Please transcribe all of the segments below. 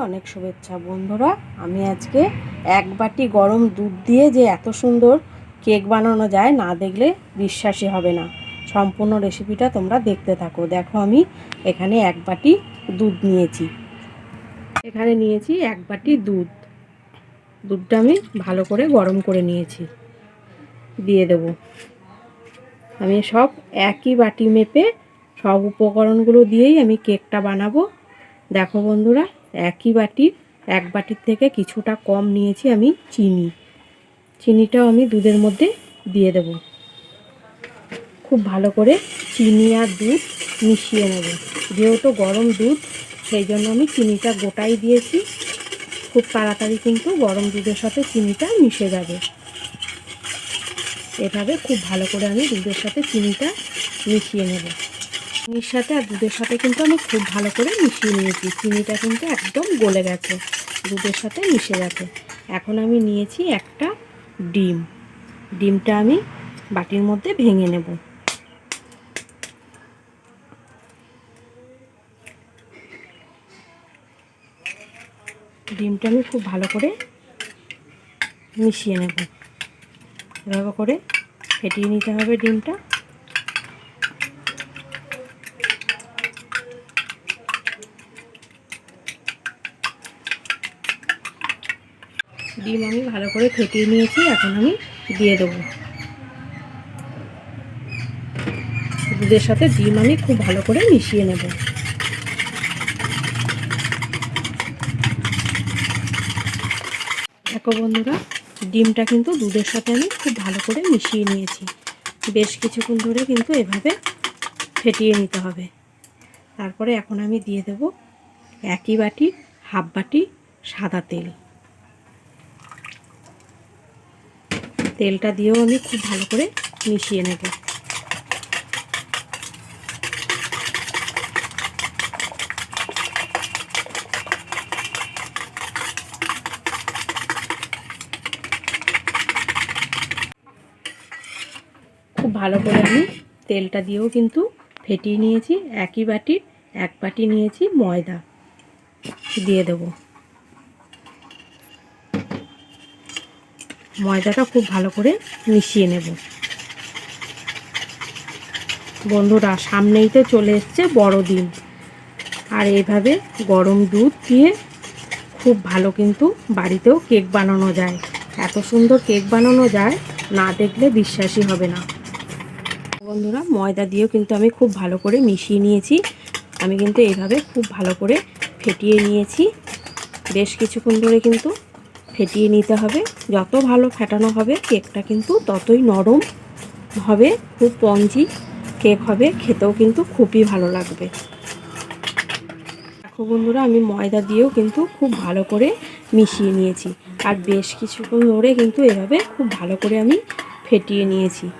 অনেক শুভেচ্ছা। বন্ধুরা, আমি আজকে এক বাটি গরম দুধ দিয়ে যে এত সুন্দর কেক বানানো যায়, না দেখলে বিশ্বাসই হবে না। সম্পূর্ণ রেসিপিটা তোমরা দেখতে থাকো। দেখো, আমি এখানে এক বাটি দুধ নিয়েছি। এখানে নিয়েছি এক বাটি দুধ। দুধটা আমি ভালো করে গরম করে নিয়েছি। দিয়ে দেব। আমি সব একই বাটি মেপে সব উপকরণগুলো দিয়েই আমি কেকটা বানাবো। দেখো, বন্ধুরা একই বাটি, এক বাটির থেকে কিছুটা কম নিয়েছি আমি চিনি। চিনিটাও আমি দুধের মধ্যে দিয়ে দেব। খুব ভালো করে চিনি আর দুধ মিশিয়ে নেব। যেহেতু গরম দুধ, সেই জন্য আমি চিনিটা গোটাই দিয়েছি। খুব তাড়াতাড়ি কিন্তু গরম দুধের সাথে চিনিটা মিশে যাবে। এভাবে খুব ভালো করে আমি দুধের সাথে চিনিটা মিশিয়ে নেব। চিনির সাথে আর দুধের সাথে কিন্তু আমি খুব ভালো করে মিশিয়ে নিয়েছি। চিনিটা কিন্তু একদম গলে গেছে। দুধের সাথে মিশে গেছে। এখন আমি নিয়েছি একটা ডিম। ডিমটা আমি বাটির মধ্যে ভেঙে নেব। ডিমটা আমি খুব ভালো করে মিশিয়ে নেব। এভাবে করে ফেটিয়ে নিতে হবে ডিমটা। ডিম আমি ভালো করে ফেটিয়ে নিয়েছি, এখন আমি দিয়ে দেবো। দুধের সাথে ডিম আমি খুব ভালো করে মিশিয়ে নেব। দেখো বন্ধুরা, ডিমটা কিন্তু দুধের সাথে আমি খুব ভালো করে মিশিয়ে নিয়েছি। বেশ কিছুক্ষণ ধরে কিন্তু এভাবে ফেটিয়ে নিতে হবে। তারপরে এখন আমি দিয়ে দেব একই বাটি, হাফ বাটি সাদা তেল। তেলটা দিয়েও আমি খুব ভালো করে মিশিয়ে নেব। খুব ভালো করে আমি তেলটা দিয়েও কিন্তু ফেটিয়ে নিয়েছি। একই বাটির এক বাটি নিয়েছি ময়দা দিয়ে দেবো। ময়দাটা খুব ভালো করে মিশিয়ে নেব। বন্ধুরা, সামনেই তো চলে এসছে বড়দিন আর এইভাবে গরম দুধ দিয়ে খুব ভালো কিন্তু বাড়িতেও কেক বানানো যায়। এত সুন্দর কেক বানানো যায়, না দেখলে বিশ্বাসই হবে না। বন্ধুরা, ময়দা দিয়েও কিন্তু আমি খুব ভালো করে মিশিয়ে নিয়েছি। আমি কিন্তু এইভাবে খুব ভালো করে ফেটিয়ে নিয়েছি। বেশ কিছুক্ষণ ধরে কিন্তু ফেটিয়ে নিতে হবে। যত ভালো ফেটানো হবে, কেকটা কিন্তু ততই নরম হবে। খুব পঞ্জি কেক হবে, খেতেও কিন্তু খুবই ভালো লাগবে। দেখো বন্ধুরা, আমি ময়দা দিয়েও কিন্তু খুব ভালো করে মিশিয়ে নিয়েছি। আর বেশ কিছুক্ষণ ধরে কিন্তু এভাবে খুব ভালো করে আমি ফেটিয়ে নিয়েছি।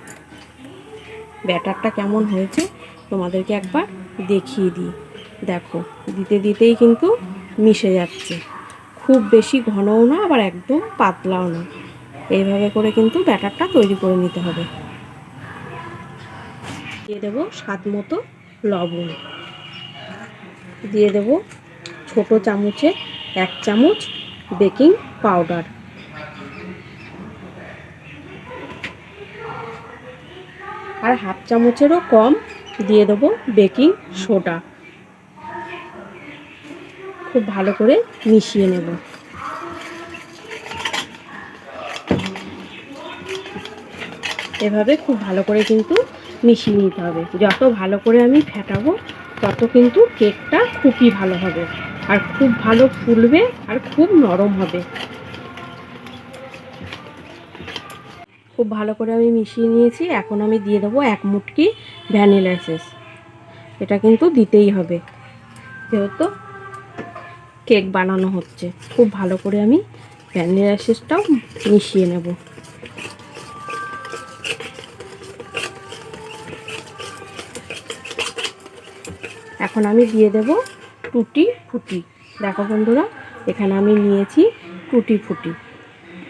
ব্যাটারটা কেমন হয়েছে তোমাদেরকে একবার দেখিয়ে দিই। দেখো, দিতে দিতেই কিন্তু মিশে যাচ্ছে। খুব বেশি ঘনও না, আবার একদম পাতলাও না। এইভাবে করে কিন্তু ব্যাটারটা তৈরি করে নিতে হবে। দিয়ে দেবো স্বাদ মতো লবণ। দিয়ে দেব ছোট চামচে এক চামচ বেকিং পাউডার। আর হাফ চামচেরও কম দিয়ে দেবো বেকিং সোডা। খুব ভালো করে মিশিয়ে নেব। এভাবে খুব ভালো করে কিন্তু মিশিয়ে নিতে হবে। যত ভালো করে আমি ফেটাবো, তত কিন্তু কেকটা খুবই ভালো হবে আর খুব ভালো ফুলবে আর খুব নরম হবে। খুব ভালো করে আমি মিশিয়ে নিয়েছি। এখন আমি দিয়ে দেবো এক মুটকি ভ্যানিলা এটা কিন্তু দিতেই হবে। যেহেতু কেক বানানো হচ্ছে। খুব ভালো করে আমি ভ্যানিলা এসেসটাও মিশিয়ে নেব। এখন আমি দিয়ে দেব টুটি ফুটি। দেখো বন্ধুরা, এখানে আমি নিয়েছি টুটি ফুটি।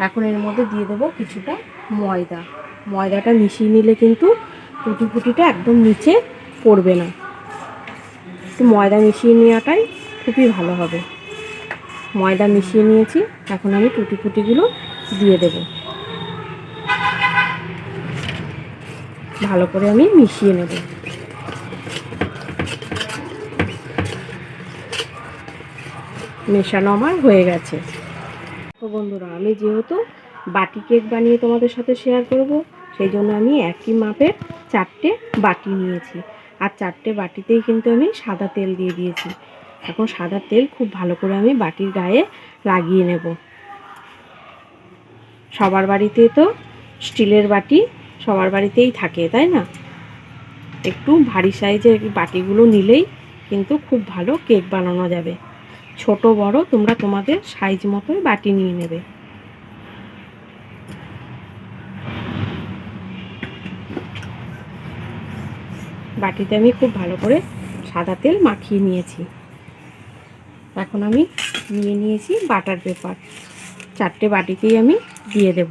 এখন এর মধ্যে দিয়ে দেবো কিছুটা ময়দা। ময়দাটা মিশিয়ে নিলে কিন্তু টুটি ফুটিটা একদম নিচে পড়বে না। একটু ময়দা মিশিয়ে নেওয়াটাই খুবই ভালো হবে। ময়দা মিশিয়ে নিয়েছি। এখন আমি টুটি ফুটিগুলো দিয়ে দেব। ভালো করে আমি মিশিয়ে নেব। মেশানো আমার হয়ে গেছে। তো বন্ধুরা, আমি যেহেতু বাটি কেক বানিয়ে তোমাদের সাথে শেয়ার করব, সেই জন্য আমি একই মাপের চারটে বাটি নিয়েছি। আর চারটে বাটিতেই কিন্তু আমি সাদা তেল দিয়ে দিয়েছি। এখন সাদা তেল খুব ভালো করে আমি বাটির গায়ে লাগিয়ে নেব। সবার বাড়িতে তো স্টিলের বাটি সবার বাড়িতেই থাকে, তাই না? একটু ভারী সাইজের বাটিগুলো নিলেই কিন্তু খুব ভালো কেক বানানো যাবে। ছোট, বড় তোমরা তোমাদের সাইজ মতোই বাটি নিয়ে নেবে। বাটিতে আমি খুব ভালো করে সাদা তেল মাখিয়ে নিয়েছি। এখন আমি নিয়ে নিয়েছি বাটার পেপার। চারটে বাটিতেই আমি দিয়ে দেব।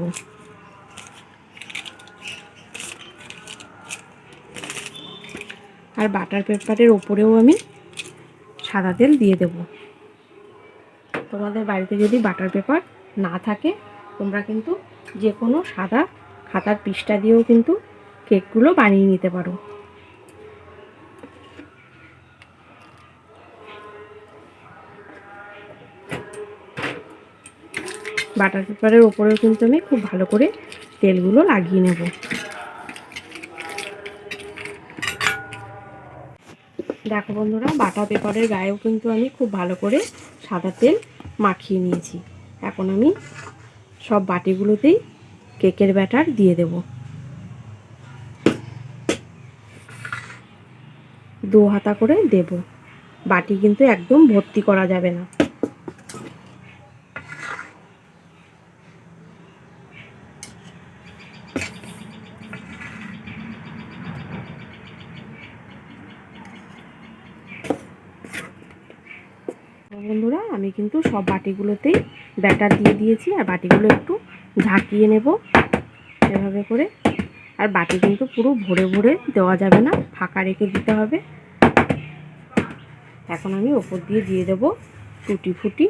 আর বাটার পেপারের ওপরেও আমি সাদা তেল দিয়ে দেব। তোমাদের বাড়িতে যদি বাটার পেপার না থাকে, তোমরা কিন্তু যে কোনো সাদা খাতার পিসটা দিয়েও কিন্তু কেকগুলো বানিয়ে নিতে পারো। বাটার পেপারের ওপরেও কিন্তু আমি খুব ভালো করে তেলগুলো লাগিয়ে নেব। দেখো বন্ধুরা, বাটার পেপারের গায়েও কিন্তু আমি খুব ভালো করে সাদা তেল মাখিয়ে নিয়েছি। এখন আমি সব বাটিগুলোতেই কেকের ব্যাটার দিয়ে দেব। দু হাতা করে দেব। বাটি কিন্তু একদম ভর্তি করা যাবে না বন্ধুরা আমি কিন্তু সব বাটিগুলোতেই ব্যাটার দিয়ে দিয়েছি, আর বাটিগুলো একটু ঝাঁকিয়ে নেব এভাবে করে। আর বাটি কিন্তু পুরো ভরে ভরে দেওয়া যাবে না, ফাঁকা রেখে দিতে হবে। এখন আমি ওপর দিয়ে দিয়ে দেব টুটি ফুটি।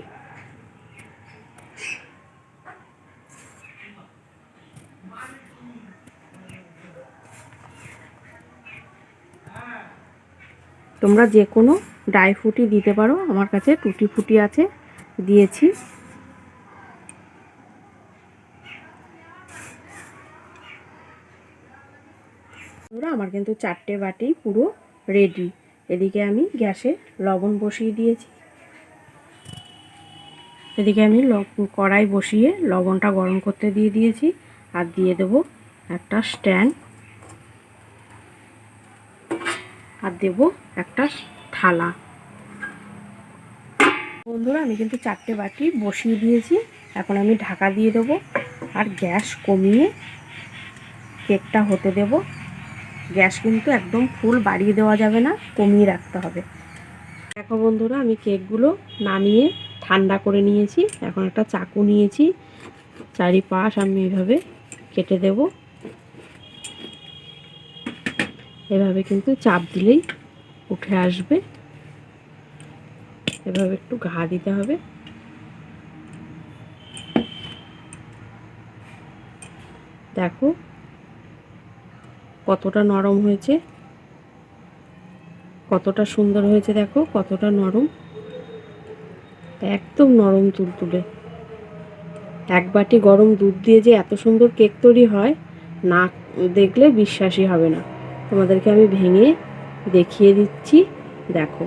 তোমরা যে কোনো ড্রাই ফ্রুটই দিতে পারো। আমার কাছে টুটি ফুটি আছে। দিয়েছি। আমার কিন্তু চারটে বাটি পুরো রেডি এদিকে আমি গ্যাসে লবণ বসিয়ে দিয়েছি। এদিকে আমি কড়াই বসিয়ে লবণটা গরম করতে দিয়ে দিয়েছি। আর দিয়ে দেব একটা স্ট্যান্ড আর দেব একটা থালা। বন্ধুরা, আমি কিন্তু চারটে বাটি বসিয়ে দিয়েছি। এখন আমি ঢাকা দিয়ে দেবো। আর গ্যাস কমিয়ে কেকটা হতে দেব। গ্যাস কিন্তু একদম ফুল বাড়িয়ে দেওয়া যাবে না, কমিয়ে রাখতে হবে। দেখো বন্ধুরা, আমি কেকগুলো নামিয়ে ঠান্ডা করে নিয়েছি। এখন একটা চাকু নিয়েছি। চারিপাশ আমি এভাবে কেটে দেব। এভাবে কিন্তু চাপ দিলেই উঠে আসবে। এভাবে একটু ঘা দিতে হবে। দেখো কতটা নরম হয়েছে। কতটা সুন্দর হয়েছে দেখো, কতটা নরম। একদম নরম তুলতুলে। এক বাটি গরম দুধ দিয়ে যে এত সুন্দর কেক তৈরি হয়, না দেখলে বিশ্বাসই হবে না। তোমাদেরকে আমি ভেঙে দেখিয়ে দিচ্ছি। দেখো,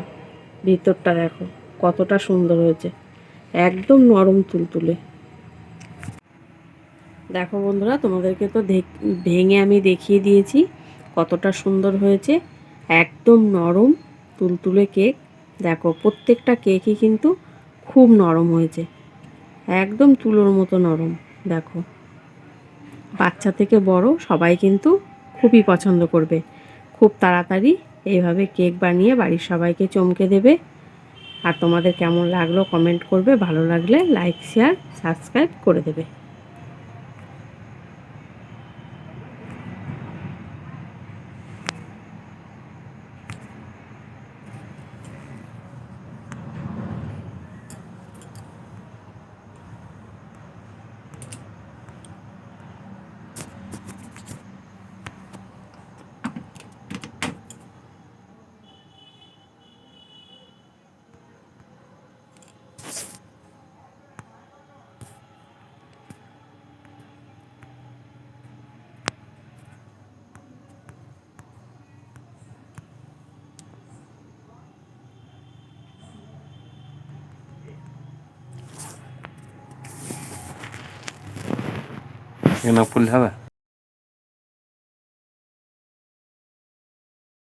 ভিতরটা দেখো, কতটা সুন্দর হয়েছে। একদম নরম তুলতুলে। দেখো বন্ধুরা, তোমাদেরকে তো ভেঙে আমি দেখিয়ে দিয়েছি কতটা সুন্দর হয়েছে। একদম নরম তুলতুলে কেক। দেখো, প্রত্যেকটা কেকই কিন্তু খুব নরম হয়েছে। একদম তুলোর মতো নরম, দেখো। বাচ্চা থেকে বড় সবাই কিন্তু খুবই পছন্দ করবে। খুব তাড়াতাড়ি এইভাবে কেক বানিয়ে বাড়ির সবাইকে চমকে দেবে। আর তোমাদের কেমন লাগল কমেন্ট করবে, ভালো লাগলে লাইক শেয়ার সাবস্ক্রাইব করে দেবে। এখানে ফুল হবে